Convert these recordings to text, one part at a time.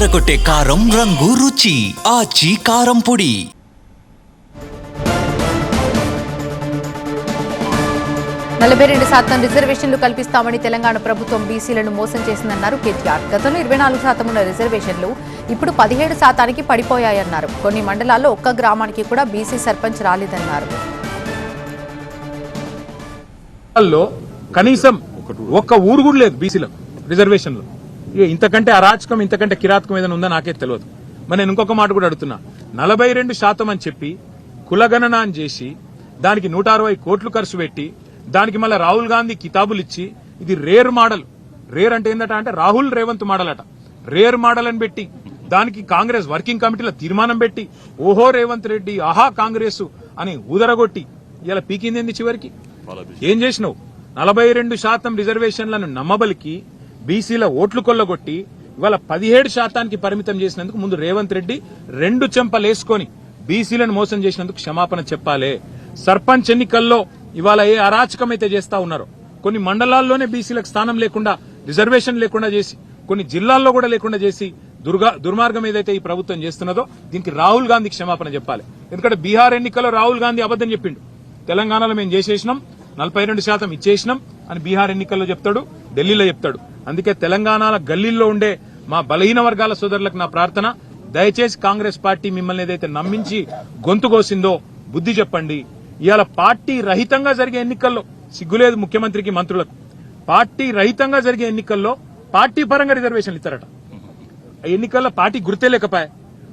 అదరగొట్టే కారం రంగు రుచి. ఆచి కారం పొడి. నలభై రెండు శాతం రిజర్వేషన్లు కల్పిస్తామని తెలంగాణ ప్రభుత్వం బీసీలను మోసం చేసిందన్నారు కేటీఆర్. గతంలో ఇరవై నాలుగు శాతం ఉన్న రిజర్వేషన్లు ఇప్పుడు పదిహేడు శాతానికి పడిపోయాయన్నారు. కొన్ని మండలాల్లో ఒక్క గ్రామానికి కూడా బీసీ సర్పంచ్ రాలేదన్నారు. కనీసం ఒక్క ఊరు కూడా లేదు బీసీలకు రిజర్వేషన్లో. ఇంతకంటే అరాచకం ఇంతకంటే కిరాతకం ఏదైనా ఉందో నాకే తెలియదు. మరి నేను ఇంకొక మాట కూడా అడుగుతున్నా. నలభై రెండు శాతం అని చెప్పి కులగణన అని చేసి దానికి నూట అరవై కోట్లు ఖర్చు పెట్టి దానికి మళ్ళీ రాహుల్ గాంధీ కితాబులు ఇచ్చి ఇది రేర్ మోడల్. రేర్ అంటే ఏంటంటే అంటే రాహుల్ రేవంత్ మోడల్ అట రేర్ మోడల్ అని పెట్టి దానికి కాంగ్రెస్ వర్కింగ్ కమిటీలో తీర్మానం పెట్టి ఓహో రేవంత్ రెడ్డి ఆహా కాంగ్రెస్ అని ఊదరగొట్టి ఇలా పీకింది చివరికి? ఏం చేసినావు? నలభై రెండు శాతం రిజర్వేషన్లను నమ్మబలికి బీసీల ఓట్లు కొల్లగొట్టి ఇవాళ పదిహేడు శాతానికి పరిమితం చేసినందుకు ముందు రేవంత్ రెడ్డి రెండు చెంపలేసుకొని బీసీలను మోసం చేసినందుకు క్షమాపణ చెప్పాలి. సర్పంచ్ ఎన్నికల్లో ఇవాళ ఏ అరాచకం అయితే చేస్తా ఉన్నారో కొన్ని మండలాల్లోనే బీసీలకు స్థానం లేకుండా రిజర్వేషన్ లేకుండా చేసి కొన్ని జిల్లాల్లో కూడా లేకుండా చేసి దుర్గా దుర్మార్గం ఏదైతే ఈ ప్రభుత్వం చేస్తున్నదో దీనికి రాహుల్ గాంధీ క్షమాపణ చెప్పాలి. ఎందుకంటే బీహార్ ఎన్నికల్లో రాహుల్ గాంధీ అబద్దం చెప్పిండు. తెలంగాణలో మేము చేసేసినాం నలభై రెండు శాతం ఇచ్చేసినాం అని బీహార్ ఎన్నికల్లో చెప్తాడు. ఢిల్లీలో చెప్తాడు. అందుకే తెలంగాణ గల్లీల్లో ఉండే మా బలహీన వర్గాల సోదరులకు నా ప్రార్థన. దయచేసి కాంగ్రెస్ పార్టీ మిమ్మల్ని ఏదైతే నమ్మించి గొంతు కోసిందో బుద్ధి చెప్పండి. ఇవాళ పార్టీ రహితంగా జరిగే ఎన్నికల్లో సిగ్గులేదు ముఖ్యమంత్రికి మంత్రులకు. పార్టీ రహితంగా జరిగే ఎన్నికల్లో పార్టీ పరంగా రిజర్వేషన్లు ఇస్తారట. ఆ ఎన్నికల్లో పార్టీ గుర్తే లేకపోయా.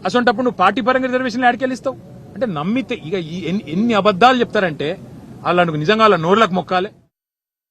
అసొంటప్పుడు నువ్వు పార్టీ పరంగా రిజర్వేషన్లు ఆడికెళ్ళిస్తావు అంటే నమ్మితే ఇక ఈ ఎన్ని- అబద్దాలు చెప్తారంటే వాళ్ళకు నిజంగా వాళ్ళ నోర్లకు మొక్కాలే.